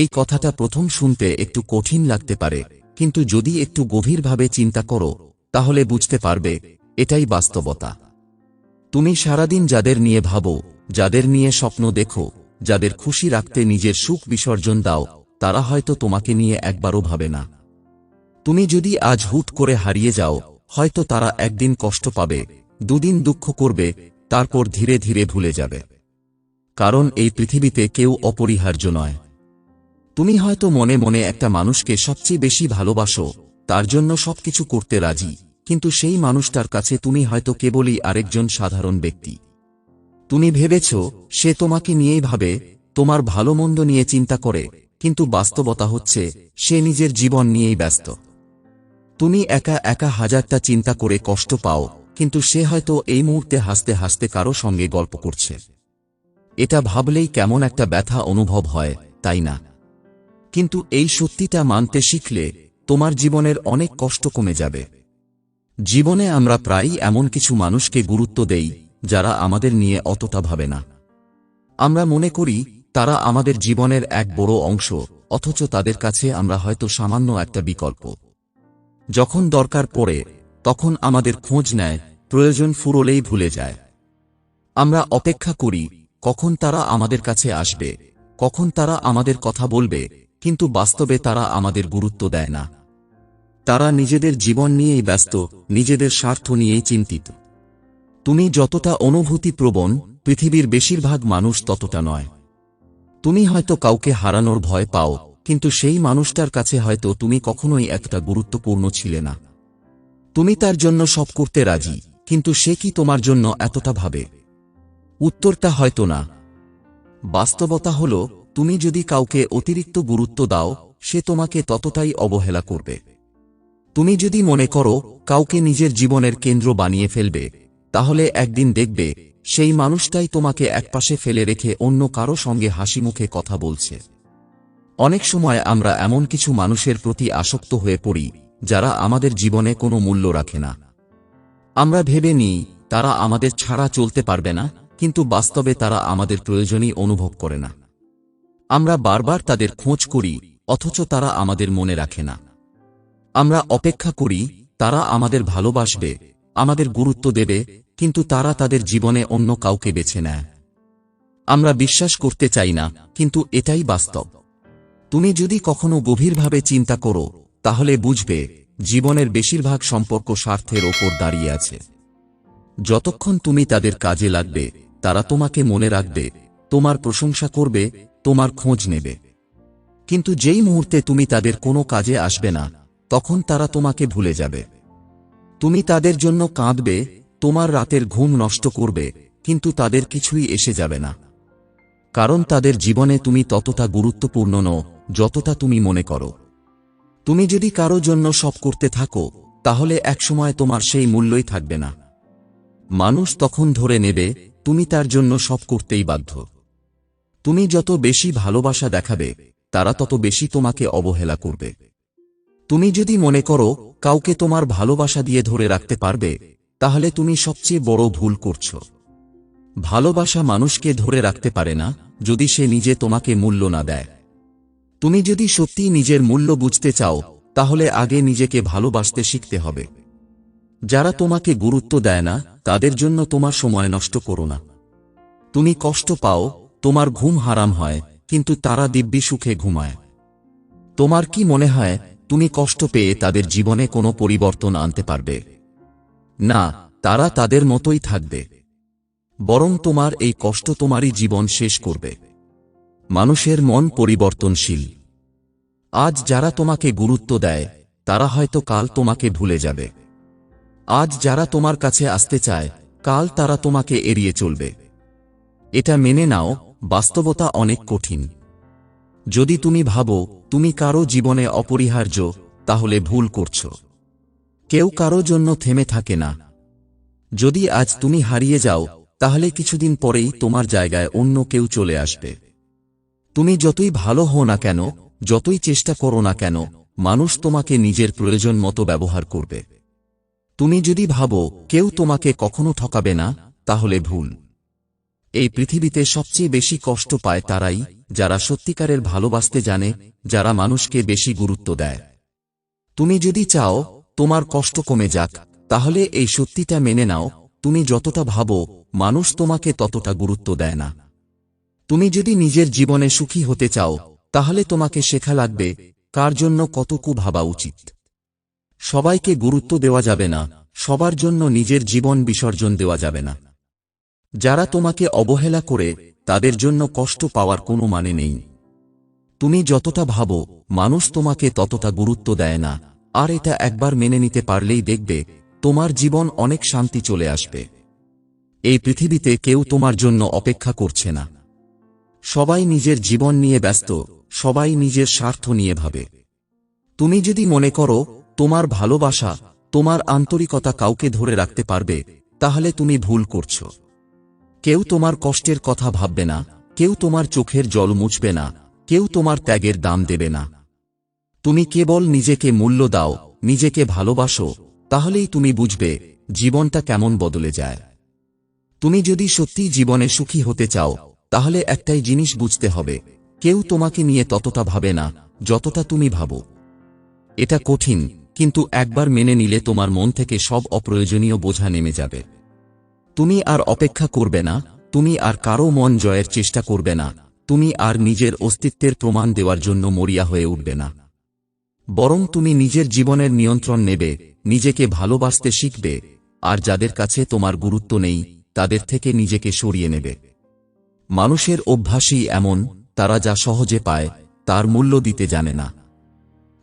এই কথাটা প্রথম শুনতে একটু কঠিন লাগতে পারে, কিন্তু যদি একটু গভীরভাবে চিন্তা করো, তাহলে বুঝতে পারবে, এটাই বাস্তবতা। তুমি সারাদিন যাদের নিয়ে ভাবো, যাদের নিয়ে স্বপ্ন দেখো, যাদের খুশি রাখতে নিজের সুখ বিসর্জন দাও, তারা হয়তো তোমাকে নিয়ে একবারও ভাবে না। তুমি যদি আজ হুট করে হারিয়ে যাও, হয়তো তারা একদিন কষ্ট পাবে, দুদিন দুঃখ করবে, তারপর ধীরে ধীরে ভুলে যাবে। কারণ এই পৃথিবীতে কেউ অপরিহার্য নয়। তুমি হয়তো মনে মনে একটা মানুষকে সবচেয়ে বেশি ভালোবাসো, তার জন্য সবকিছু করতে রাজি, কিন্তু সেই মানুষটার কাছে তুমি হয়তো কেবলই আরেকজন সাধারণ ব্যক্তি। তুমি ভেবেছ, সে তোমাকে নিয়েই ভাবে, তোমার ভালো মন্দ নিয়ে চিন্তা করে, কিন্তু বাস্তবতা হচ্ছে, সে নিজের জীবন নিয়েই ব্যস্ত। তুমি একা একা হাজারটা চিন্তা করে কষ্ট পাও, কিন্তু সে হয়তো এই মুহূর্তে হাসতে হাসতে কারও সঙ্গে গল্প করছে। এটা ভাবলেই কেমন একটা ব্যথা অনুভব হয়, তাই না? কিন্তু এই সত্যিটা মানতে শিখলে তোমার জীবনের অনেক কষ্ট কমে যাবে। জীবনে আমরা প্রায়ই এমন কিছু মানুষকে গুরুত্ব দেই, যারা আমাদের নিয়ে অতটা ভাবে না। আমরা মনে করি, তারা আমাদের জীবনের এক বড় অংশ, অথচ তাদের কাছে আমরা হয়তো সামান্য একটা বিকল্প। যখন দরকার পড়ে, তখন আমাদের খোঁজ নেয়, প্রয়োজন ফুরলেই ভুলে যায়। আমরা অপেক্ষা করি, কখন তারা আমাদের কাছে আসবে, কখন তারা আমাদের কথা বলবে কিন্তু বাস্তবে তারা আমাদের গুরুত্ব দেয় না। তারা নিজেদের জীবন নিয়েই ব্যস্ত, নিজেদের স্বার্থ নিয়েই চিন্তিত। তুমি যতটা অনুভূতি প্রবণ পৃথিবীর বেশিরভাগ মানুষ ততটা নয়। তুমি হয়তো কাউকে হারানোর ভয় পাও, কিন্তু সেই মানুষটার কাছে হয়তো তুমি কখনোই একটা গুরুত্বপূর্ণ ছিলে না। তুমি তার জন্য সব করতে রাজি, কিন্তু সে কি তোমার জন্য এতটা ভাবে? উত্তরটা হয়তো না। বাস্তবতা হল তুমি যদি কাউকে অতিরিক্ত গুরুত্ব দাও, সে তোমাকে ততটাই অবহেলা করবে। তুমি যদি মনে করো, কাউকে নিজের জীবনের কেন্দ্র বানিয়ে ফেলবে, তাহলে একদিন দেখবে, সেই মানুষটাই তোমাকে একপাশে ফেলে রেখে অন্য কারও সঙ্গে হাসি মুখে কথা বলছে। অনেক সময় আমরা এমন কিছু মানুষের প্রতি আসক্ত হয়ে পড়ি, যারা আমাদের জীবনে কোনো মূল্য রাখে না। আমরা ভেবে নিই, তারা আমাদের ছাড়া চলতে পারবে না, কিন্তু বাস্তবে তারা আমাদের প্রয়োজনই অনুভব করে না। আমরা বারবার তাদের খোঁজ করি, অথচ তারা আমাদের মনে রাখে না। আমরা অপেক্ষা করি, তারা আমাদের ভালোবাসবে, আমাদের গুরুত্ব দেবে, কিন্তু তারা তাদের জীবনে অন্য কাউকে বেছে নেয়। আমরা বিশ্বাস করতে চাই না, কিন্তু এটাই বাস্তব। তুমি যদি কখনো গভীরভাবে চিন্তা করো, তাহলে বুঝবে, জীবনের বেশিরভাগ সম্পর্ক স্বার্থের ওপর দাঁড়িয়ে আছে। যতক্ষণ তুমি তাদের কাজে লাগবে, তারা তোমাকে মনে রাখবে, তোমার প্রশংসা করবে তোমার খোঁজ নেবে। কিন্তু যেই মুহূর্তে তুমি তাদের কোনো কাজে আসবে না, তখন তারা তোমাকে ভুলে যাবে। তুমি তাদের জন্য কাঁদবে, তোমার রাতের ঘুম নষ্ট করবে, কিন্তু তাদের কিছুই এসে যাবে না। কারণ তাদের জীবনে তুমি ততটা গুরুত্বপূর্ণ নও, যতটা তুমি মনে করো। তুমি যদি কারও জন্য সব করতে থাকো, তাহলে একসময় তোমার সেই মূল্যই থাকবে না। মানুষ তখন ধরে নেবে, তুমি তার জন্য সব করতেই বাধ্য। তুমি যত বেশি ভালোবাসা দেখাবে, তারা তত বেশি তোমাকে অবহেলা করবে। তুমি যদি মনে করো, কাউকে তোমার ভালোবাসা দিয়ে ধরে রাখতে পারবে, তাহলে তুমি সবচেয়ে বড় ভুল করছ। ভালোবাসা মানুষকে ধরে রাখতে পারে না, যদি সে নিজে তোমাকে মূল্য না দেয়। তুমি যদি সত্যি নিজের মূল্য বুঝতে চাও, তাহলে আগে নিজেকে ভালোবাসতে শিখতে হবে। যারা তোমাকে গুরুত্ব দেয় না, তাদের জন্য তোমার সময় নষ্ট করো না। তুমি কষ্ট পাও তোমার ঘুম হারাম হয়, কিন্তু তারা দিব্যি সুখে ঘুমায়। তোমার কি মনে হয়, তুমি কষ্ট পেয়ে তাদের জীবনে কোনো পরিবর্তন আনতে পারবে? না, তারা তাদের মতোই থাকবে। বরং তোমার এই কষ্ট তোমারই জীবন শেষ করবে। মানুষের মন পরিবর্তনশীল। আজ যারা তোমাকে গুরুত্ব দেয়, তারা হয়তো কাল তোমাকে ভুলে যাবে। আজ যারা তোমার কাছে আসতে চায়, কাল তারা তোমাকে এড়িয়ে চলবে। এটা মেনে নাও বাস্তবতা অনেক কঠিন। যদি তুমি ভাবো, তুমি কারও জীবনে অপরিহার্য, তাহলে ভুল করছ। কেউ কারও জন্য থেমে থাকে না। যদি আজ তুমি হারিয়ে যাও, তাহলে কিছুদিন পরেই তোমার জায়গায় অন্য কেউ চলে আসবে। তুমি যতই ভালো হও না কেন, যতই চেষ্টা করো না কেন, মানুষ তোমাকে নিজের প্রয়োজন মতো ব্যবহার করবে। তুমি যদি ভাবো, কেউ তোমাকে কখনো ঠকাবে না, তাহলে ভুল। এই পৃথিবীতে সবচেয়ে বেশি কষ্ট পায় তারাই যারা সত্যিকারের ভালোবাসতে জানে, যারা মানুষকে বেশি গুরুত্ব দেয়। তুমি যদি চাও তোমার কষ্ট কমে যাক, তাহলে এই সত্যিটা মেনে নাও, তুমি যতটা ভাবো, মানুষ তোমাকে ততটা গুরুত্ব দেয় না। তুমি যদি নিজের জীবনে সুখী হতে চাও, তাহলে তোমাকে শেখা লাগবে, কার জন্য কতকু ভাবা উচিত। সবাইকে গুরুত্ব দেওয়া যাবে না, সবার জন্য নিজের জীবন বিসর্জন দেওয়া যাবে না। যারা তোমাকে অবহেলা করে, তাদের জন্য কষ্ট পাওয়ার কোনো মানে নেই। তুমি যতটা ভাবো, মানুষ তোমাকে ততটা গুরুত্ব দেয় না, আর এটা একবার মেনে নিতে পারলেই দেখবে, তোমার জীবন অনেক শান্তি চলে আসবে। এই পৃথিবীতে কেউ তোমার জন্য অপেক্ষা করছে না। সবাই নিজের জীবন নিয়ে ব্যস্ত, সবাই নিজের স্বার্থ নিয়ে ভাবে। তুমি যদি মনে করো, তোমার ভালোবাসা, তোমার আন্তরিকতা কাউকে ধরে রাখতে পারবে, তাহলে তুমি ভুল করছ। কেউ তোমার কষ্টের কথা ভাববে না, কেউ তোমার চোখের জল মুছবে না, কেউ তোমার ত্যাগের দাম দেবে না। তুমি কেবল নিজেকে মূল্য দাও, নিজেকে ভালোবাসো, তাহলেই তুমি বুঝবে, জীবনটা কেমন বদলে যায়। তুমি যদি সত্যি জীবনে সুখী হতে চাও, তাহলে একটাই জিনিস বুঝতে হবে, কেউ তোমাকে নিয়ে ততটা ভাবে না, যতটা তুমি ভাবো। এটা কঠিন, কিন্তু একবার মেনে নিলে তোমার মন থেকে সব অপ্রয়োজনীয় বোঝা নেমে যাবে। তুমি আর অপেক্ষা করবে না, তুমি আর কারও মন জয়ের চেষ্টা করবে না, তুমি আর নিজের অস্তিত্বের প্রমাণ দেওয়ার জন্য মরিয়া হয়ে উঠবে না। বরং তুমি নিজের জীবনের নিয়ন্ত্রণ নেবে, নিজেকে ভালোবাসতে শিখবে, আর যাদের কাছে তোমার গুরুত্ব নেই, তাদের থেকে নিজেকে সরিয়ে নেবে। মানুষের অভ্যাসই এমন, তারা যা সহজে পায়, তার মূল্য দিতে জানে না।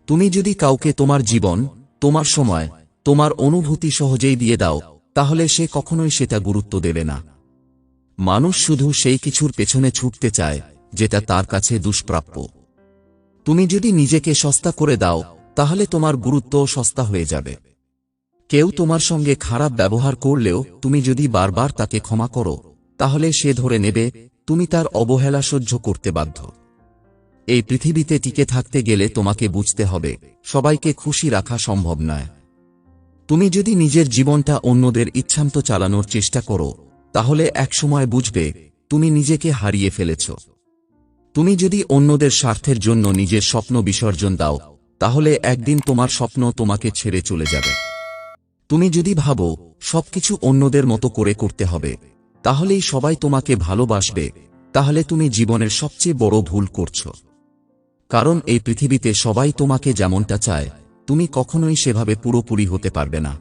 তুমি যদি কাউকে তোমার জীবন, তোমার সময়, তোমার অনুভূতি সহজেই দিয়ে দাও তাহলে সে কখনোই সেটা গুরুত্ব দেবে না। মানুষ শুধু সেই কিছুর পেছনে ছুটতে চায়, যেটা তার কাছে দুষ্প্রাপ্য। তুমি যদি নিজেকে সস্তা করে দাও, তাহলে তোমার গুরুত্বও সস্তা হয়ে যাবে। কেউ তোমার সঙ্গে খারাপ ব্যবহার করলেও তুমি যদি বারবার তাকে ক্ষমা করো, তাহলে সে ধরে নেবে, তুমি তার অবহেলা সহ্য করতে বাধ্য। এই পৃথিবীতে টিকে থাকতে গেলে তোমাকে বুঝতে হবে, সবাইকে খুশি রাখা সম্ভব নয়। তুমি যদি নিজের জীবনটা অন্যদের ইচ্ছান্ত চালানোর চেষ্টা করো, তাহলে একসময় বুঝবে তুমি নিজেকে হারিয়ে ফেলেছ। তুমি যদি অন্যদের স্বার্থের জন্য নিজের স্বপ্ন বিসর্জন দাও, তাহলে একদিন তোমার স্বপ্ন তোমাকে ছেড়ে চলে যাবে। তুমি যদি ভাবো, সবকিছু অন্যদের মতো করে করতে হবে, তাহলেই সবাই তোমাকে ভালোবাসবে, তাহলে তুমি জীবনের সবচেয়ে বড় ভুল করছ। কারণ এই পৃথিবীতে সবাই তোমাকে যেমনটা চায় তুমি কখনোই সেভাবে পুরোপুরি হতে পারবে না।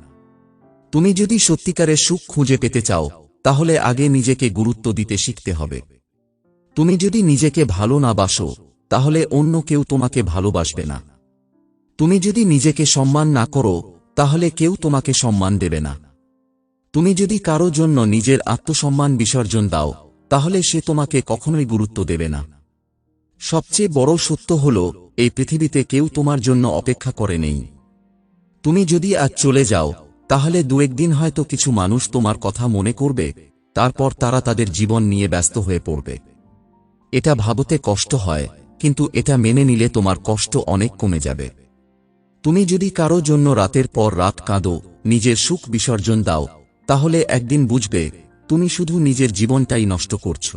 তুমি যদি সত্যিকারের সুখ খুঁজে পেতে চাও, তাহলে আগে নিজেকে গুরুত্ব দিতে শিখতে হবে। তুমি যদি নিজেকে ভালো না বাসো, তাহলে অন্য কেউ তোমাকে ভালোবাসবে না। তুমি যদি নিজেকে সম্মান না করো, তাহলে কেউ তোমাকে সম্মান দেবে না। তুমি যদি কারও জন্য নিজের আত্মসম্মান বিসর্জন দাও, তাহলে সে তোমাকে কখনোই গুরুত্ব দেবে না। সবচেয়ে বড় সত্য হল, এই পৃথিবীতে কেউ তোমার জন্য অপেক্ষা করে নেই। তুমি যদি আজ চলে যাও, তাহলে দু একদিন হয়তো কিছু মানুষ তোমার কথা মনে করবে, তারপর তারা তাদের জীবন নিয়ে ব্যস্ত হয়ে পড়বে। এটা ভাবতে কষ্ট হয়, কিন্তু এটা মেনে নিলে তোমার কষ্ট অনেক কমে যাবে। তুমি যদি কারও জন্য রাতের পর রাত কাঁদো, নিজের সুখ বিসর্জন দাও, তাহলে একদিন বুঝবে, তুমি শুধু নিজের জীবনটাই নষ্ট করছ।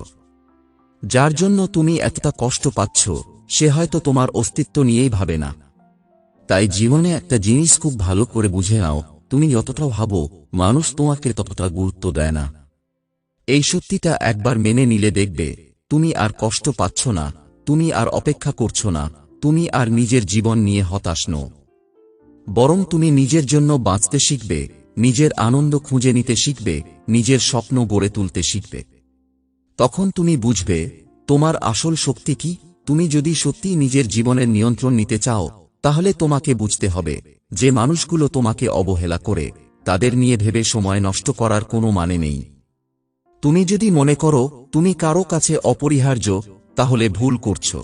যার জন্য তুমি এতটা কষ্ট পাচ্ছ, সে হয়তো তোমার অস্তিত্ব নিয়েই ভাবে না। তাই জীবনে একটা জিনিস খুব ভালো করে বুঝে নাও, তুমি যতটা ভাবো, মানুষ তোমাকে ততটা গুরুত্ব দেয় না। এই সত্যিটা একবার মেনে নিলে দেখবে, তুমি আর কষ্ট পাচ্ছ না, তুমি আর অপেক্ষা করছ না, তুমি আর নিজের জীবন নিয়ে হতাশ নও। বরং তুমি নিজের জন্য বাঁচতে শিখবে, নিজের আনন্দ খুঁজে নিতে শিখবে, নিজের স্বপ্ন গড়ে তুলতে শিখবে। তখন তুমি বুঝবে, তোমার আসল শক্তি কি? তুমি যদি সত্যি নিজের জীবনের নিয়ন্ত্রণ নিতে চাও, তাহলে তোমাকে বুঝতে হবে যে মানুষগুলো তোমাকে অবহেলা করে, তাদের নিয়ে ভেবে সময় নষ্ট করার কোনো মানে নেই। তুমি যদি মনে করো, তুমি কারও কাছে অপরিহার্য, তাহলে ভুল করছ।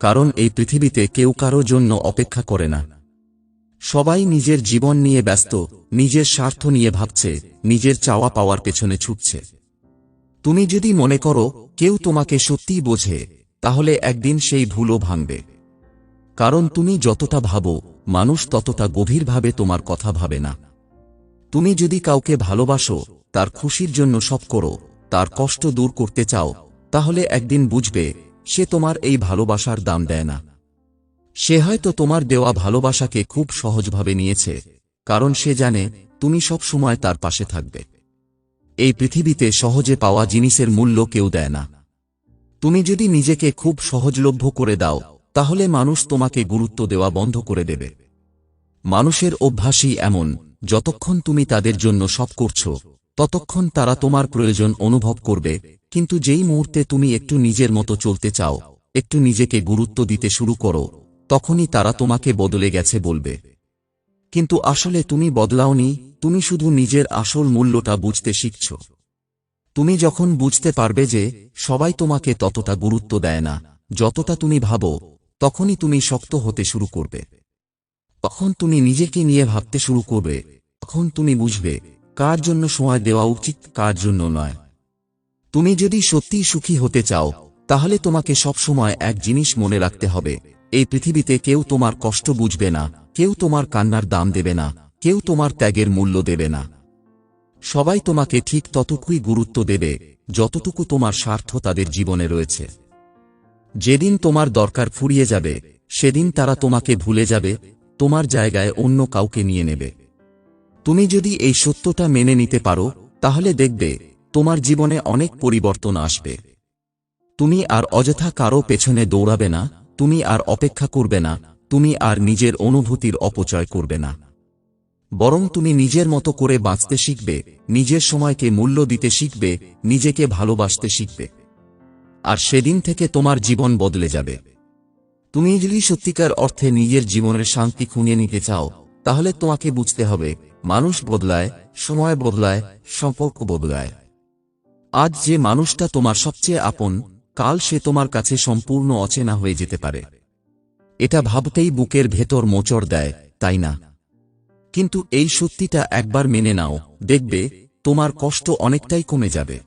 কারণ এই পৃথিবীতে কেউ কারও জন্য অপেক্ষা করে না। সবাই নিজের জীবন নিয়ে ব্যস্ত, নিজের স্বার্থ নিয়ে ভাবছে, নিজের চাওয়া পাওয়ার পেছনে ছুটছে। তুমি যদি মনে করো কেউ তোমাকে সত্যিই বোঝে, তাহলে একদিন সেই ভুলও ভাঙবে। কারণ তুমি যতটা ভাবো, মানুষ ততটা গভীরভাবে তোমার কথা ভাবে না। তুমি যদি কাউকে ভালোবাসো, তার খুশির জন্য সব করো, তার কষ্ট দূর করতে চাও, তাহলে একদিন বুঝবে, সে তোমার এই ভালোবাসার দাম দেয় না। সে হয়তো তোমার দেওয়া ভালোবাসাকে খুব সহজভাবে নিয়েছে, কারণ সে জানে, তুমি সব সময় তার পাশে থাকবে। এই পৃথিবীতে সহজে পাওয়া জিনিসের মূল্য কেউ দেয় না। তুমি যদি নিজেকে খুব সহজলভ্য করে দাও, তাহলে মানুষ তোমাকে গুরুত্ব দেওয়া বন্ধ করে দেবে। মানুষের অভ্যাসই এমন, যতক্ষণ তুমি তাদের জন্য সব করছ, ততক্ষণ তারা তোমার প্রয়োজন অনুভব করবে, কিন্তু যেই মুহূর্তে তুমি একটু নিজের মতো চলতে চাও, একটু নিজেকে গুরুত্ব দিতে শুরু করো, তখনই তারা তোমাকে বদলে গেছে বলবে। কিন্তু আসলে তুমি বদলাওনি তুমি শুধু নিজের আসল মূল্যটা বুঝতে শিখছ। তুমি যখন বুঝতে পারবে যে সবাই তোমাকে ততটা গুরুত্ব দেয় না, যতটা তুমি ভাবো, তখনই তুমি শক্ত হতে শুরু করবে। তখন তুমি নিজেকে নিয়ে ভাবতে শুরু করবে, তখন তুমি বুঝবে কার জন্য সময় দেওয়া উচিত, কার জন্য নয়। তুমি যদি সত্যিই সুখী হতে চাও, তাহলে তোমাকে সব সময় এক জিনিস মনে রাখতে হবে, এই পৃথিবীতে কেউ তোমার কষ্ট বুঝবে না, কেউ তোমার কান্নার দাম দেবে না কেউ তোমার ত্যাগের মূল্য দেবে না। সবাই তোমাকে ঠিক ততটুকুই গুরুত্ব দেবে, যতটুকু তোমার স্বার্থ তাদের জীবনে রয়েছে। যেদিন তোমার দরকার ফুরিয়ে যাবে, সেদিন তারা তোমাকে ভুলে যাবে, তোমার জায়গায় অন্য কাউকে নিয়ে নেবে। তুমি যদি এই সত্যটা মেনে নিতে পারো, তাহলে দেখবে, তোমার জীবনে অনেক পরিবর্তন আসবে। তুমি আর অযথা কারও পেছনে দৌড়াবে না, তুমি আর অপেক্ষা করবে না, তুমি আর নিজের অনুভূতির অপচয় করবে না। বরং তুমি নিজের মতো করে বাঁচতে শিখবে, নিজের সময়কে মূল্য দিতে শিখবে, নিজেকে ভালোবাসতে শিখবে। আর সেদিন থেকে তোমার জীবন বদলে যাবে। তুমি যদি সত্যিকার অর্থে নিজের জীবনের শান্তি খুঁজে নিতে চাও, তাহলে তোমাকে বুঝতে হবে, মানুষ বদলায়, সময় বদলায়, সম্পর্ক বদলায়। আজ যে মানুষটা তোমার সবচেয়ে আপন, কাল সে তোমার কাছে সম্পূর্ণ অচেনা হয়ে যেতে পারে। এটা ভাবতেই বুকের ভেতর মোচড় দেয়, তাই না? কিন্তু এই সত্যিটা একবার মেনে নাও, দেখবে, তোমার কষ্ট অনেকটাই কমে যাবে।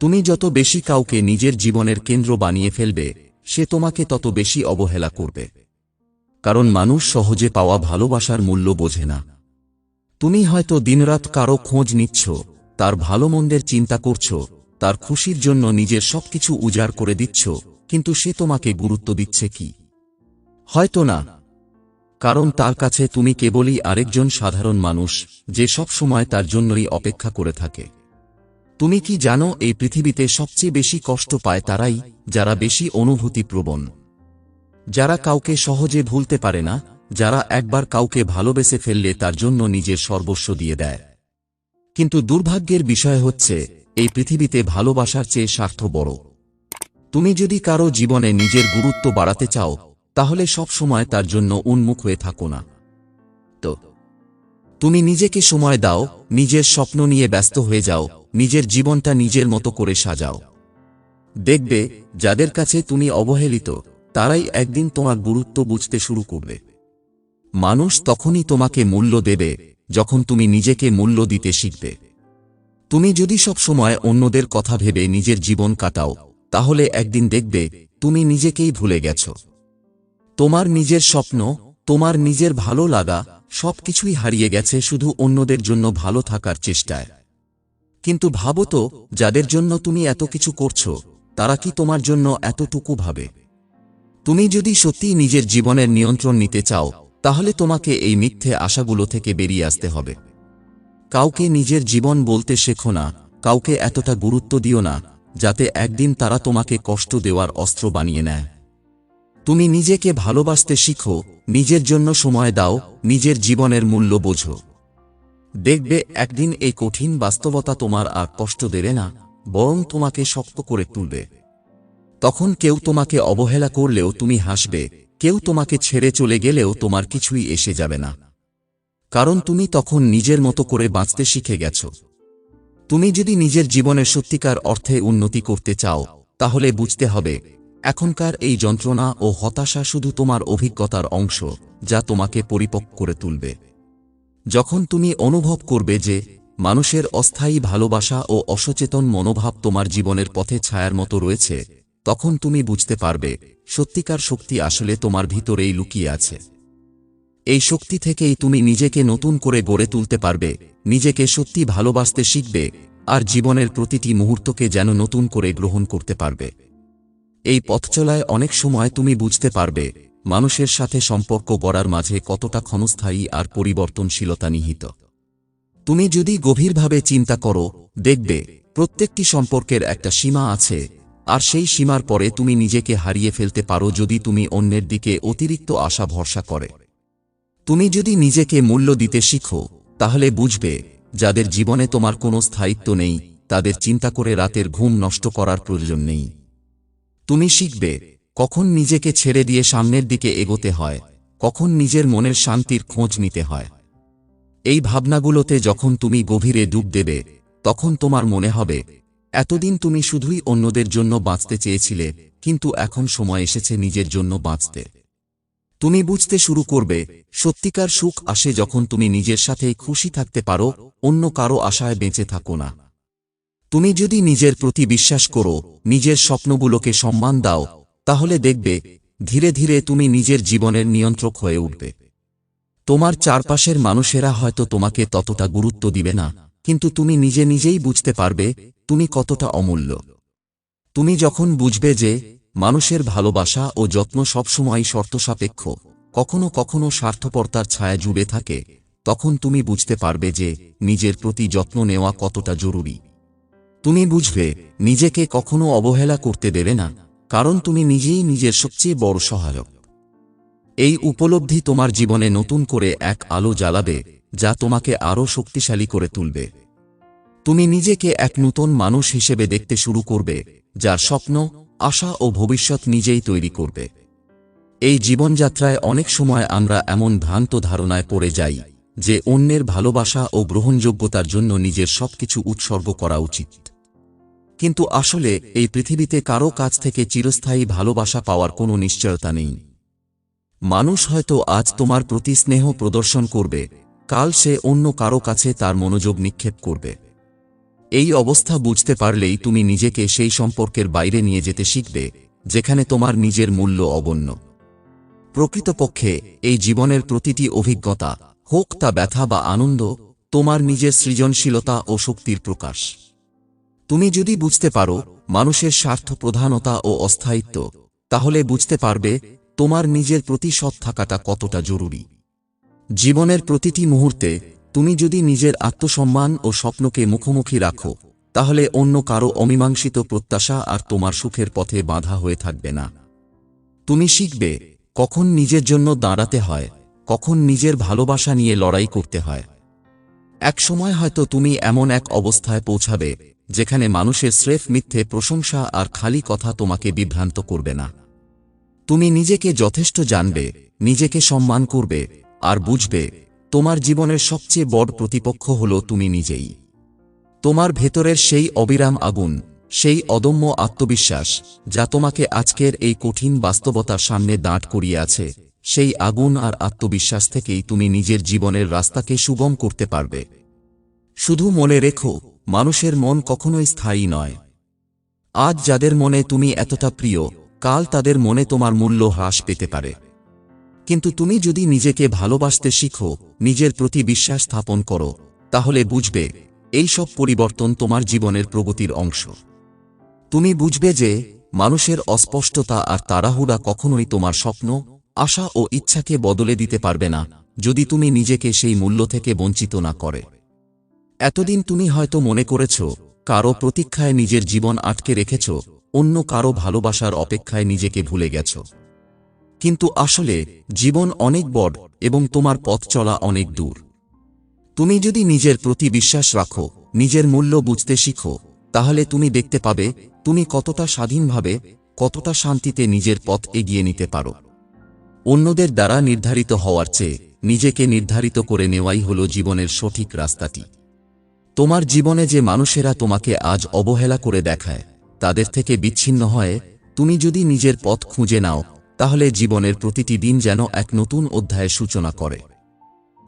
তুমি যত বেশি কাউকে নিজের জীবনের কেন্দ্র বানিয়ে ফেলবে, সে তোমাকে তত বেশি অবহেলা করবে। কারণ মানুষ সহজে পাওয়া ভালোবাসার মূল্য বোঝে না। তুমি হয়তো দিনরাত কারও খোঁজ নিচ্ছ, তার ভালো মন্দের চিন্তা করছ, তার খুশির জন্য নিজের সবকিছু উজাড় করে দিচ্ছ, কিন্তু সে তোমাকে গুরুত্ব দিচ্ছে কি? হয়তো না কারণ তার কাছে তুমি কেবলই আরেকজন সাধারণ মানুষ, যে সব সময় তার জন্যই অপেক্ষা করে থাকে। তুমি কি জানো, এই পৃথিবীতে সবচেয়ে বেশি কষ্ট পায় তারাই, যারা বেশি অনুভূতি প্রবণ যারা কাউকে সহজে ভুলতে পারে না, যারা একবার কাউকে ভালোবেসে ফেললে তার জন্য নিজের সর্বস্ব দিয়ে দেয়। কিন্তু দুর্ভাগ্যের বিষয় হচ্ছে, এই পৃথিবীতে ভালোবাসার চেয়ে স্বার্থ বড়। তুমি যদি কারও জীবনে নিজের গুরুত্ব বাড়াতে চাও তাহলে সব সময় তার জন্য উন্মুখ হয়ে থাকো না। তো, তুমি নিজেকে সময় দাও, নিজের স্বপ্ন নিয়ে ব্যস্ত হয়ে যাও, নিজের জীবনটা নিজের মতো করে সাজাও। দেখবে, যাদের কাছে তুমি অবহেলিত, তারাই একদিন তোমার গুরুত্ব বুঝতে শুরু করবে। মানুষ তখনই তোমাকে মূল্য দেবে, যখন তুমি নিজেকে মূল্য দিতে শিখবে। তুমি যদি সব সময় অন্যদের কথা ভেবে নিজের জীবন কাটাও, তাহলে একদিন দেখবে, তুমি নিজেকেই ভুলে গেছ। তোমার নিজের স্বপ্ন, তোমার নিজের ভালো লাগা, সবকিছুই হারিয়ে গেছে শুধু অন্যদের জন্য ভালো থাকার চেষ্টায়। কিন্তু ভাবো তো, যাদের জন্য তুমি এত কিছু করছ, তারা কি তোমার জন্য এতটুকু ভাবে? তুমি যদি সত্যিই নিজের জীবনের নিয়ন্ত্রণ নিতে চাও, তাহলে তোমাকে এই মিথ্যে আশাগুলো থেকে বেরিয়ে আসতে হবে। কাউকে নিজের জীবন বলতে শেখো না, কাউকে এতটা গুরুত্ব দিও না, যাতে একদিন তারা তোমাকে কষ্ট দেওয়ার অস্ত্র বানিয়ে নেয়। তুমি নিজেকে ভালোবাসতে শিখো, নিজের জন্য সময় দাও, নিজের জীবনের মূল্য বোঝো। দেখবে একদিন এই কঠিন বাস্তবতা তোমার আর কষ্ট দেবে না, বরং তোমাকে শক্ত করে তুলবে। তখন কেউ তোমাকে অবহেলা করলেও তুমি হাসবে, কেউ তোমাকে ছেড়ে চলে গেলেও তোমার কিছুই এসে যাবে না। কারণ তুমি তখন নিজের মতো করে বাঁচতে শিখে গেছ। তুমি যদি নিজের জীবনের সত্যিকার অর্থে উন্নতি করতে চাও, তাহলে বুঝতে হবে এখনকার এই যন্ত্রণা ও হতাশা শুধু তোমার অভিজ্ঞতার অংশ, যা তোমাকে পরিপক্ক করে তুলবে। যখন তুমি অনুভব করবে যে, মানুষের অস্থায়ী ভালোবাসা ও অসচেতন মনোভাব তোমার জীবনের পথে ছায়ার মতো রয়েছে, তখন তুমি বুঝতে পারবে, সত্যিকার শক্তি আসলে তোমার ভিতরেই লুকিয়ে আছে। এই শক্তি থেকেই তুমি নিজেকে নতুন করে গড়ে তুলতে পারবে, নিজেকে সত্যি ভালোবাসতে শিখবে, আর জীবনের প্রতিটি মুহূর্তকে যেন নতুন করে গ্রহণ করতে পারবে। এই পথচলায় অনেক সময় তুমি বুঝতে পারবে, মানুষের সাথে সম্পর্ক গড়ার মাঝে কতটা ক্ষণস্থায়ী আর পরিবর্তনশীলতা নিহিত। তুমি যদি গভীরভাবে চিন্তা করো, দেখবে, প্রত্যেকটি সম্পর্কের একটা সীমা আছে, আর সেই সীমার পরে তুমি নিজেকে হারিয়ে ফেলতে পারো যদি তুমি অন্যের দিকে অতিরিক্ত আশা ভরসা করে। তুমি যদি নিজেকে মূল্য দিতে শিখো, তাহলে বুঝবে, যাদের জীবনে তোমার কোনো স্থায়িত্ব নেই, তাদের চিন্তা করে রাতের ঘুম নষ্ট করার প্রয়োজন নেই। তুমি শিখবে, কখন নিজেকে ছেড়ে দিয়ে সামনের দিকে এগোতে হয়, কখন নিজের মনের শান্তির খোঁজ নিতে হয়। এই ভাবনাগুলোতে যখন তুমি গভীরে ডুব দেবে, তখন তোমার মনে হবে, এতদিন তুমি শুধুই অন্যদের জন্য বাঁচতে চেয়েছিলে, কিন্তু এখন সময় এসেছে নিজের জন্য বাঁচতে। তুমি বুঝতে শুরু করবে, সত্যিকার সুখ আসে যখন তুমি নিজের সাথেই খুশি থাকতে পারো, অন্য কারও আশায় বেঁচে থাকো না। তুমি যদি নিজের প্রতি বিশ্বাস করো, নিজের স্বপ্নগুলোকে সম্মান দাও, তাহলে দেখবে, ধীরে ধীরে তুমি নিজের জীবনের নিয়ন্ত্রক হয়ে উঠবে। তোমার চারপাশের মানুষেরা হয়তো তোমাকে ততটা গুরুত্ব দিবে না, কিন্তু তুমি নিজে নিজেই বুঝতে পারবে, তুমি কতটা অমূল্য। তুমি যখন বুঝবে যে, মানুষের ভালোবাসা ও যত্ন সবসময় শর্তসাপেক্ষ, কখনো কখনো স্বার্থপরতার ছায়া জুড়ে থাকে, তখন তুমি বুঝতে পারবে যে, নিজের প্রতি যত্ন নেওয়া কতটা জরুরি। তুমি বুঝবে, নিজেকে কখনো অবহেলা করতে দেবে না, কারণ তুমি নিজেই নিজের সবচেয়ে বড় সহায়ক। এই উপলব্ধি তোমার জীবনে নতুন করে এক আলো জ্বালাবে, যা তোমাকে আরও শক্তিশালী করে তুলবে। তুমি নিজেকে এক নতুন মানুষ হিসেবে দেখতে শুরু করবে, যার স্বপ্ন, আশা ও ভবিষ্যৎ নিজেই তৈরি করবে। এই জীবনযাত্রায় অনেক সময় আমরা এমন ভ্রান্ত ধারণায় পড়ে যাই, যে অন্যের ভালোবাসা ও গ্রহণযোগ্যতার জন্য নিজের সবকিছু উৎসর্গ করা উচিত। কিন্তু আসলে, এই পৃথিবীতে কারও কাছ থেকে চিরস্থায়ী ভালোবাসা পাওয়ার কোনো নিশ্চয়তা নেই। মানুষ হয়তো আজ তোমার প্রতি স্নেহ প্রদর্শন করবে, কাল সে অন্য কারও কাছে তার মনোযোগ নিক্ষেপ করবে। এই অবস্থা বুঝতে পারলেই তুমি নিজেকে সেই সম্পর্কের বাইরে নিয়ে যেতে শিখবে, যেখানে তোমার নিজের মূল্য অবন্য প্রকৃতপক্ষে, এই জীবনের প্রতিটি অভিজ্ঞতা, হোক তা ব্যথা বা আনন্দ, তোমার নিজের সৃজনশীলতা ও শক্তির প্রকাশ। তুমি যদি বুঝতে পারো মানুষের স্বার্থ প্রধানতা ও অস্থায়িত্ব, তাহলে বুঝতে পারবে তোমার নিজের প্রতি সৎ থাকাটা কতটা জরুরি। জীবনের প্রতিটি মুহূর্তে তুমি যদি নিজের আত্মসম্মান ও স্বপ্নকে মুখোমুখি রাখো, তাহলে অন্য কারও অমীমাংসিত প্রত্যাশা আর তোমার সুখের পথে বাধা হয়ে থাকবে না। তুমি শিখবে কখন নিজের জন্য দাঁড়াতে হয়, কখন নিজের ভালোবাসা নিয়ে লড়াই করতে হয়। এক সময় হয়তো তুমি এমন এক অবস্থায় পৌঁছাবে যেখানে মানুষের স্রেফ মিথ্যে প্রশংসা আর খালি কথা তোমাকে বিভ্রান্ত করবে না। তুমি নিজেকে যথেষ্ট জানবে, নিজেকে সম্মান করবে, আর বুঝবে, তোমার জীবনের সবচেয়ে বড় প্রতিপক্ষ হল তুমি নিজেই। তোমার ভেতরের সেই অবিরাম আগুন, সেই অদম্য আত্মবিশ্বাস, যা তোমাকে আজকের এই কঠিন বাস্তবতার সামনে দাঁড় করিয়ে আছে, সেই আগুন আর আত্মবিশ্বাস থেকেই তুমি নিজের জীবনের রাস্তাকে সুগম করতে পারবে। শুধু মনে রেখো মানুষের মন কখনোই স্থায়ী নয়। আজ যাদের মনে তুমি এতটা প্রিয়, কাল তাদের মনে তোমার মূল্য হ্রাস পেতে পারে। কিন্তু তুমি যদি নিজেকে ভালোবাসতে শিখো, নিজের প্রতি বিশ্বাস স্থাপন করো, তাহলে বুঝবে, এই সব পরিবর্তন তোমার জীবনের প্রগতির অংশ। তুমি বুঝবে যে, মানুষের অস্পষ্টতা আর তাড়াহুড়া কখনোই তোমার স্বপ্ন, আশা ও ইচ্ছাকে বদলে দিতে পারবে না, যদি তুমি নিজেকে সেই মূল্য থেকে বঞ্চিত না করে। এতদিন তুমি হয়তো মনে করেছ, কারও প্রতীক্ষায় নিজের জীবন আটকে রেখেছ, অন্য কারও ভালোবাসার অপেক্ষায় নিজেকে ভুলে গেছ। কিন্তু আসলে, জীবন অনেক বড় এবং তোমার পথ চলা অনেক দূর। তুমি যদি নিজের প্রতি বিশ্বাস রাখো, নিজের মূল্য বুঝতে শিখো, তাহলে তুমি দেখতে পাবে, তুমি কতটা স্বাধীনভাবে, কতটা শান্তিতে নিজের পথ এগিয়ে নিতে পারো। অন্যদের দ্বারা নির্ধারিত হওয়ার চেয়ে, নিজেকে নির্ধারিত করে নেওয়াই হল জীবনের সঠিক রাস্তাটি। তোমার জীবনে যে মানুষেরা তোমাকে আজ অবহেলা করে দেখায়, তাদের থেকে বিচ্ছিন্ন হয়ে, তুমি যদি নিজের পথ খুঁজে নাও, তাহলে জীবনের প্রতিটি দিন যেন এক নতুন অধ্যায়ের সূচনা করে।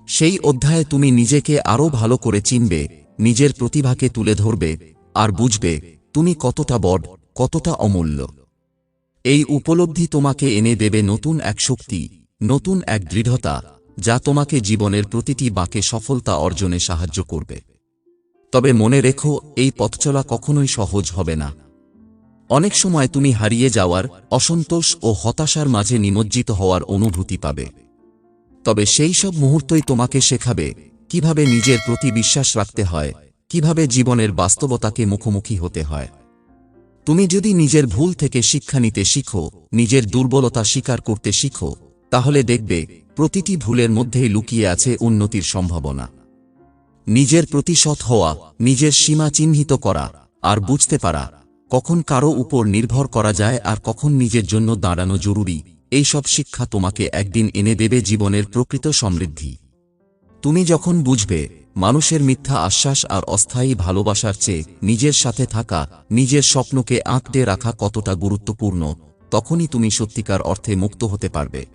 সেই অধ্যায়ে তুমি নিজেকে আরও ভালো করে চিনবে, নিজের প্রতিভাকে তুলে ধরবে, আর বুঝবে, তুমি কতটা বড়, কতটা অমূল্য। এই উপলব্ধি তোমাকে এনে দেবে নতুন এক শক্তি, নতুন এক দৃঢ়তা, যা তোমাকে জীবনের প্রতিটি বাঁকে সফলতা অর্জনে সাহায্য করবে। তবে মনে রেখো, এই পথচলা কখনোই সহজ হবে না। অনেক সময় তুমি হারিয়ে যাওয়ার, অসন্তোষ ও হতাশার মাঝে নিমজ্জিত হওয়ার অনুভূতি পাবে। তবে সেই সব মুহূর্তই তোমাকে শেখাবে, কীভাবে নিজের প্রতি বিশ্বাস রাখতে হয়, কীভাবে জীবনের বাস্তবতাকে মুখোমুখি হতে হয়। তুমি যদি নিজের ভুল থেকে শিক্ষা নিতে শিখো, নিজের দুর্বলতা স্বীকার করতে শিখো, তাহলে দেখবে, প্রতিটি ভুলের মধ্যেই লুকিয়ে আছে উন্নতির সম্ভাবনা। নিজের প্রতি সৎ হওয়া, নিজের সীমা চিহ্নিত করা, আর বুঝতে পারা, কখন কারও উপর নির্ভর করা যায় আর কখন নিজের জন্য দাঁড়ানো জরুরি এই সব শিক্ষা তোমাকে একদিন এনে দেবে জীবনের প্রকৃত সমৃদ্ধি। তুমি যখন বুঝবে, মানুষের মিথ্যা আশ্বাস আর অস্থায়ী ভালোবাসার চেয়ে নিজের সাথে থাকা, নিজের স্বপ্নকে আঁকড়ে রাখা কতটা গুরুত্বপূর্ণ, তখনই তুমি সত্যিকার অর্থে মুক্ত হতে পারবে।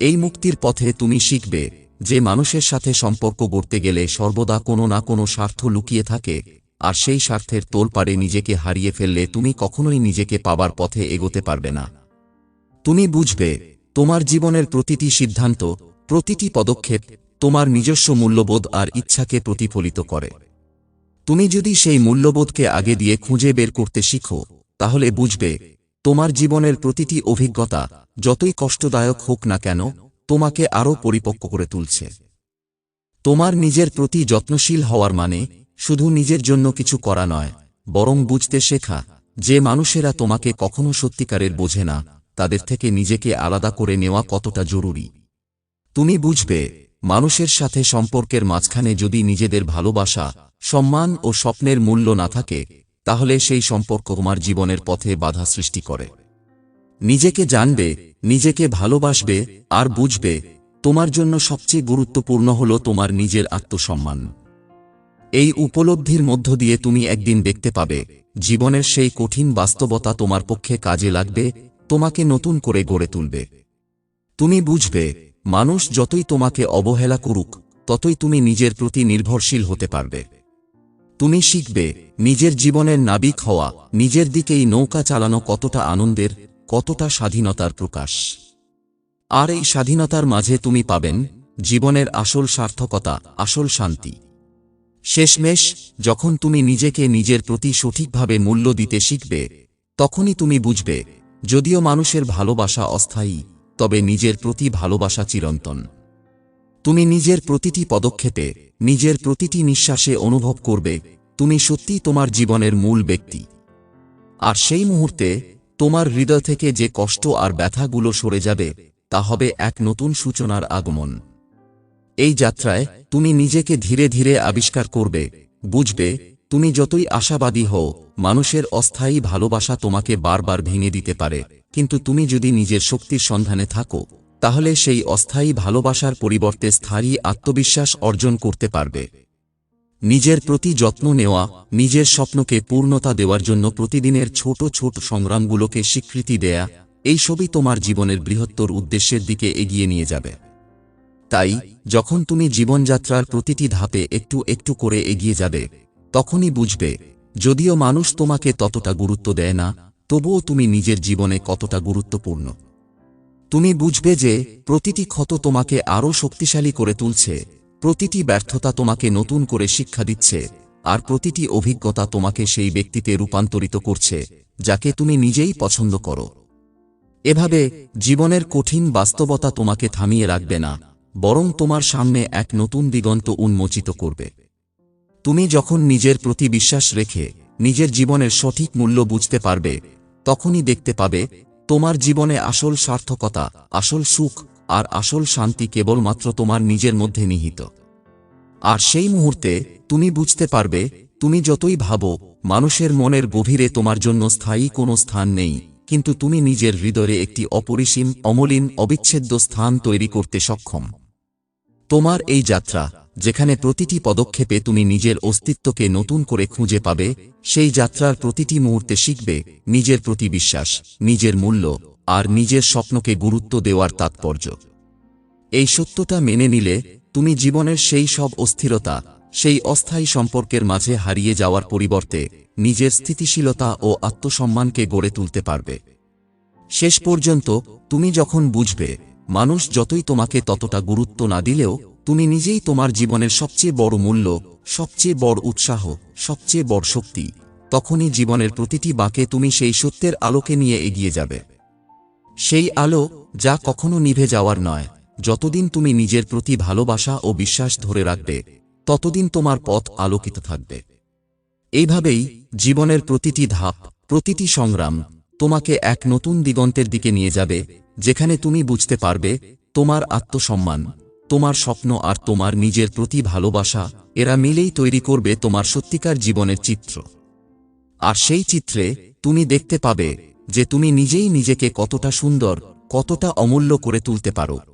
এই মুক্তির পথে তুমি শিখবে যে মানুষের সাথে সম্পর্ক গড়তে গেলে সর্বদা কোনো না কোনো স্বার্থ লুকিয়ে থাকে, আর সেই স্বার্থের তোলপাড়ে নিজেকে হারিয়ে ফেললে তুমি কখনোই নিজেকে পাবার পথে এগোতে পারবে না। তুমি বুঝবে, তোমার জীবনের প্রতিটি সিদ্ধান্ত, প্রতিটি পদক্ষেপ তোমার নিজস্ব মূল্যবোধ আর ইচ্ছাকে প্রতিফলিত করে। তুমি যদি সেই মূল্যবোধকে আগে দিয়ে খুঁজে বের করতে শিখো, তাহলে বুঝবে, তোমার জীবনের প্রতিটি অভিজ্ঞতা যতই কষ্টদায়ক হোক না কেন তোমাকে আরও পরিপক্ক করে তুলছে। তোমার নিজের প্রতি যত্নশীল হওয়ার মানে শুধু নিজের জন্য কিছু করা নয়, বরং বুঝতে শেখা, যে মানুষেরা তোমাকে কখনো সত্যিকারের বোঝে না, তাদের থেকে নিজেকে আলাদা করে নেওয়া কতটা জরুরি। তুমি বুঝবে, মানুষের সাথে সম্পর্কের মাঝখানে যদি নিজেদের ভালোবাসা, সম্মান ও স্বপ্নের মূল্য না থাকে, তাহলে সেই সম্পর্ক তোমার জীবনের পথে বাধা সৃষ্টি করে। নিজেকে জানবে, নিজেকে ভালোবাসবে, আর বুঝবে, তোমার জন্য সবচেয়ে গুরুত্বপূর্ণ হল তোমার নিজের আত্মসম্মান। এই উপলব্ধির মধ্য দিয়ে তুমি একদিন দেখতে পাবে, জীবনের সেই কঠিন বাস্তবতা তোমার পক্ষে কাজে লাগবে, তোমাকে নতুন করে গড়ে তুলবে। তুমি বুঝবে, মানুষ যতই তোমাকে অবহেলা করুক, ততই তুমি নিজের প্রতি নির্ভরশীল হতে পারবে। তুমি শিখবে, নিজের জীবনের নাবিক হওয়া, নিজের দিকেই নৌকা চালানো কতটা আনন্দের কতটা স্বাধীনতার প্রকাশ। আর এই স্বাধীনতার মাঝে তুমি পাবেন জীবনের আসল সার্থকতা, আসল শান্তি। শেষমেশ, যখন তুমি নিজেকে নিজের প্রতি সঠিকভাবে মূল্য দিতে শিখবে, তখনই তুমি বুঝবে, যদিও মানুষের ভালোবাসা অস্থায়ী, তবে নিজের প্রতি ভালোবাসা চিরন্তন। তুমি নিজের প্রতিটি পদক্ষেপে, নিজের প্রতিটি নিঃশ্বাসে অনুভব করবে, তুমি সত্যিই তোমার জীবনের মূল ব্যক্তি। আর সেই মুহূর্তে তোমার হৃদয় থেকে যে কষ্ট আর ব্যথাগুলো সরে যাবে, তা হবে এক নতুন সূচনার আগমন। এই যাত্রায় তুমি নিজেকে ধীরে ধীরে আবিষ্কার করবে, বুঝবে, তুমি যতই আশাবাদী হও, মানুষের অস্থায়ী ভালোবাসা তোমাকে বারবার ভেঙে দিতে পারে। কিন্তু তুমি যদি নিজের শক্তির সন্ধানে থাকো, তাহলে সেই অস্থায়ী ভালোবাসার পরিবর্তে স্থায়ী আত্মবিশ্বাস অর্জন করতে পারবে। নিজের প্রতি যত্ন নেওয়া, নিজের স্বপ্নকে পূর্ণতা দেওয়ার জন্য প্রতিদিনের ছোট ছোট সংগ্রামগুলোকে স্বীকৃতি দেয়া, এই সবই তোমার জীবনের বৃহত্তর উদ্দেশ্যের দিকে এগিয়ে নিয়ে যাবে। তাই, যখন তুমি জীবনযাত্রার প্রতিটি ধাপে একটু একটু করে এগিয়ে যাবে, তখনই বুঝবে, যদিও মানুষ তোমাকে ততটা গুরুত্ব দেয় না, তবুও তুমি নিজের জীবনে কতটা গুরুত্বপূর্ণ। তুমি বুঝবে যে, প্রতিটি ক্ষত তোমাকে আরও শক্তিশালী করে তুলছে। প্রতিটি ব্যর্থতা তোমাকে নতুন করে শিক্ষা দিচ্ছে, আর প্রতিটি অভিজ্ঞতা তোমাকে সেই ব্যক্তিতে রূপান্তরিত করছে, যাকে তুমি নিজেই পছন্দ করো। এভাবে জীবনের কঠিন বাস্তবতা তোমাকে থামিয়ে রাখবে না, বরং তোমার সামনে এক নতুন দিগন্ত উন্মোচিত করবে। তুমি যখন নিজের প্রতি বিশ্বাস রেখে নিজের জীবনের সঠিক মূল্য বুঝতে পারবে, তখনই দেখতে পাবে তোমার জীবনে আসল সার্থকতা, আসল সুখ আর আসল শান্তি কেবলমাত্র তোমার নিজের মধ্যে নিহিত। আর সেই মুহূর্তে তুমি বুঝতে পারবে, তুমি যতই ভাবো, মানুষের মনের গভীরে তোমার জন্য স্থায়ী কোনো স্থান নেই, কিন্তু তুমি নিজের হৃদয়ে একটি অপরিসীম, অমলিন, অবিচ্ছেদ্য স্থান তৈরি করতে সক্ষম। তোমার এই যাত্রা, যেখানে প্রতিটি পদক্ষেপে তুমি নিজের অস্তিত্বকে নতুন করে খুঁজে পাবে, সেই যাত্রার প্রতিটি মুহূর্তে শিখবে, নিজের প্রতি বিশ্বাস, নিজের মূল্য আর নিজের স্বপ্নকে গুরুত্ব দেওয়ার তাৎপর্য। এই সত্যটা মেনে নিলে তুমি জীবনের সেই সব অস্থিরতা, সেই অস্থায়ী সম্পর্কের মাঝে হারিয়ে যাওয়ার পরিবর্তে নিজের স্থিতিশীলতা ও আত্মসম্মানকে গড়ে তুলতে পারবে। শেষ পর্যন্ত তুমি যখন বুঝবে, মানুষ যতই তোমাকে ততটা গুরুত্ব না দিলেও তুমি নিজেই তোমার জীবনের সবচেয়ে বড় মূল্য, সবচেয়ে বড় উৎসাহ, সবচেয়ে বড় শক্তি, তখনই জীবনের প্রতিটি বাঁকে তুমি সেই সত্যের আলোকে নিয়ে এগিয়ে যাবে। সেই আলো যা কখনো নিভে যাওয়ার নয়। যতদিন তুমি নিজের প্রতি ভালোবাসা ও বিশ্বাস ধরে রাখবে, ততদিন তোমার পথ আলোকিত থাকবে। এইভাবেই জীবনের প্রতিটি ধাপ, প্রতিটি সংগ্রাম তোমাকে এক নতুন দিগন্তের দিকে নিয়ে যাবে, যেখানে তুমি বুঝতে পারবে তোমার আত্মসম্মান, তোমার স্বপ্ন আর তোমার নিজের প্রতি ভালোবাসা, এরা মিলেই তৈরি করবে তোমার সত্যিকার জীবনের চিত্র। আর সেই চিত্রে তুমি দেখতে পাবে যে তুমি নিজেই নিজেকে কতটা সুন্দর কতটা অমূল্য করে তুলতে পারো।